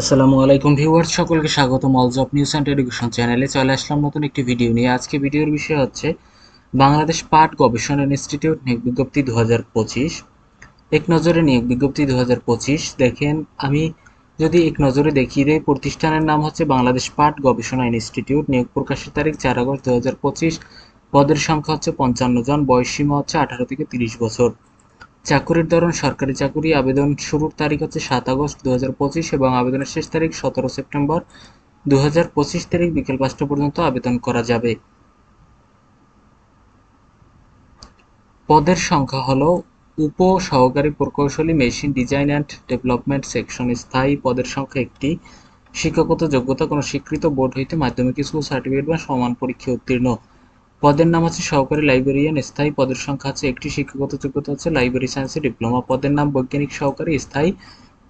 আসসালামু আলাইকুম ভিউয়ার্স, সকলকে স্বাগত all job news and education চ্যানেলে চলে আসলাম নতুন একটি ভিডিও নিয়ে। আজকে ভিডিওর বিষয় হচ্ছে বাংলাদেশ পাট গবেষণা ইনস্টিটিউট নিয়োগ বিজ্ঞপ্তি দু হাজার পঁচিশ। এক নজরে নিয়োগ বিজ্ঞপ্তি দু হাজার পঁচিশ। দেখেন, আমি যদি এক নজরে দেখিয়ে দেই, প্রতিষ্ঠানের নাম হচ্ছে বাংলাদেশ পাট গবেষণা ইনস্টিটিউট। নিয়োগ প্রকাশের তারিখ চার আগস্ট দু হাজার পঁচিশ। পদের সংখ্যা হচ্ছে পঞ্চান্ন জন। বয়স সীমা হচ্ছে আঠারো থেকে তিরিশ বছর। চাকুরির ধরন, সরকারি চাকুরি, আবেদন শুরুর তারিখ হচ্ছে সাত আগস্ট দু হাজার পঁচিশ এবং আবেদনের শেষ তারিখ সতেরো সেপ্টেম্বর দু হাজার পঁচিশ তারিখ বিকেল পাঁচটা পর্যন্ত আবেদন করা যাবে। পদের সংখ্যা হল উপ সহকারী প্রকৌশলী, machine design and development section স্থায়ী পদের সংখ্যা একটি। শিক্ষাগত যোগ্যতা কোনো স্বীকৃত বোর্ড হইতে মাধ্যমিক স্কুল সার্টিফিকেট বা সমান পরীক্ষা উত্তীর্ণ। পদের নাম হচ্ছে সহকারী লাইব্রেরিয়ান, স্থায়ী পদের সংখ্যা আছে একটি, শিক্ষাগত যোগ্যতা হচ্ছে লাইব্রেরি সায়েন্সে ডিপ্লোমা। পদের নাম বৈজ্ঞানিক সহকারী, স্থায়ী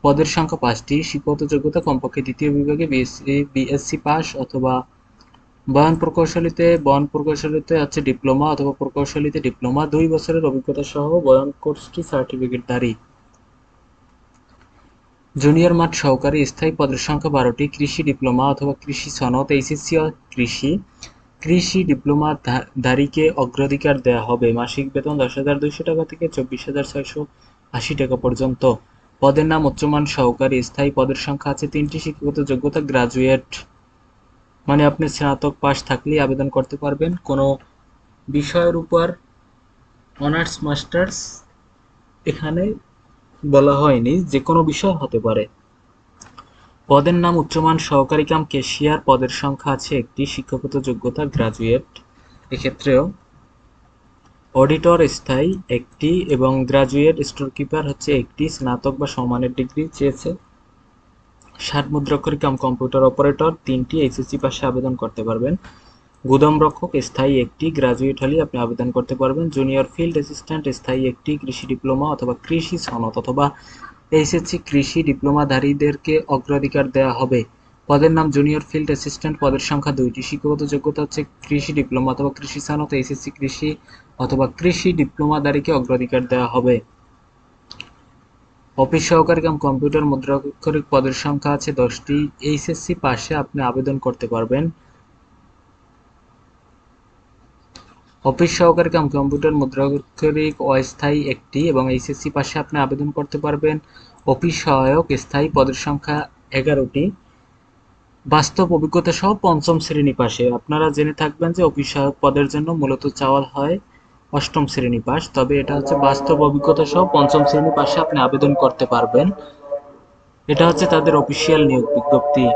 পদের সংখ্যা পাঁচটি, শিক্ষাগত যোগ্যতা কমপক্ষে দ্বিতীয় বিভাগে বিএসসি বিএসসি পাস অথবা বয়ন প্রকৌশলীতে বয়ন প্রকৌশলীতে আছে ডিপ্লোমা অথবা প্রকৌশলীতে ডিপ্লোমা। দুই বছরের অভিজ্ঞতা সহ বয়ন কোর্সটি সার্টিফিকেটধারী। জুনিয়র মাঠ সহকারী, স্থায়ী পদের সংখ্যা বারোটি, কৃষি ডিপ্লোমা অথবা কৃষি সনদ, এইচএসসি কৃষি। কৃষি ডিপ্লোমা ধারীকে অগ্রাধিকার দেওয়া হবে। মাসিক বেতন দশ হাজার দুইশো টাকা থেকে চব্বিশ হাজার ছয়শো আশি টাকা পর্যন্ত। পদের নাম উচ্চমান সহকারী। স্থায়ী পদের সংখ্যা আছে তিনটি। শিক্ষাগত যোগ্যতা গ্রাজুয়েট। মানে আপনি স্নাতক পাস থাকলেই আবেদন করতে পারবেন। কোনো বিষয়ের উপর অনার্স, মাস্টার্স এখানে বলা হয়নি। যে কোনো বিষয় হতে পারে। পদের নাম উচ্চমান সহকারী কাম কেশিয়ার। পদের সংখ্যা আছে একটি, শিক্ষাগত যোগ্যতা গ্রাজুয়েট। এক্ষেত্রেও অডিটর স্থায়ী একটি এবং গ্রাজুয়েট স্টোর কিপার হচ্ছে একটি, স্নাতক বা সমানের ডিগ্রি চেয়েছে। ষাট মুদ্রাক্ষরী কাম কম্পিউটার অপারেটর, তিনটি এইচএসসি পাশে আবেদন করতে পারবেন। গুদাম রক্ষক স্থায়ী একটি, গ্রাজুয়েট হলে আপনি আবেদন করতে পারবেন। জুনিয়র ফিল্ড অ্যাসিস্ট্যান্ট স্থায়ী একটি, কৃষি ডিপ্লোমা অথবা কৃষি সনদ অথবা এইচএসসি কৃষি ডিপ্লোমাধারীদেরকে অগ্রাধিকার দেওয়া হবে। পদের নাম জুনিয়র ফিল্ড অ্যাসিস্ট্যান্ট, পদের সংখ্যা দুইটি। শিক্ষাগত যোগ্যতা হচ্ছে কৃষি ডিপ্লোমা অথবা কৃষি সনদ এইচএসসি কৃষি অথবা কৃষি ডিপ্লোমাধারীকে অগ্রাধিকার দেওয়া হবে। অফিস সহকারী কাম কম্পিউটার মুদ্রাক্ষরিক পদের সংখ্যা আছে দশটি। এইচএসসি পাশে আপনি আবেদন করতে পারবেন। অফিস সহকারী কাম, কম্পিউটার মুদ্রাক্ষরিক অস্থায়ী একটি এবং এইচএসসি পাশে আপনি আবেদন করতে পারবেন। অফিস সহায়ক স্থায়ী পদের সংখ্যা এগারোটি। বাস্তব অভিজ্ঞতা সহ পঞ্চম শ্রেণি পাশে। আপনারা জেনে থাকবেন যে অফিস সহায়ক পদের জন্য মূলত চাওয়া হয় অষ্টম শ্রেণি পাস তবে এটা হচ্ছে বাস্তব অভিজ্ঞতা সহ পঞ্চম শ্রেণি পাশে আপনি আবেদন করতে পারবেন। এটা হচ্ছে তাদের অফিসিয়াল নিয়োগ বিজ্ঞপ্তি।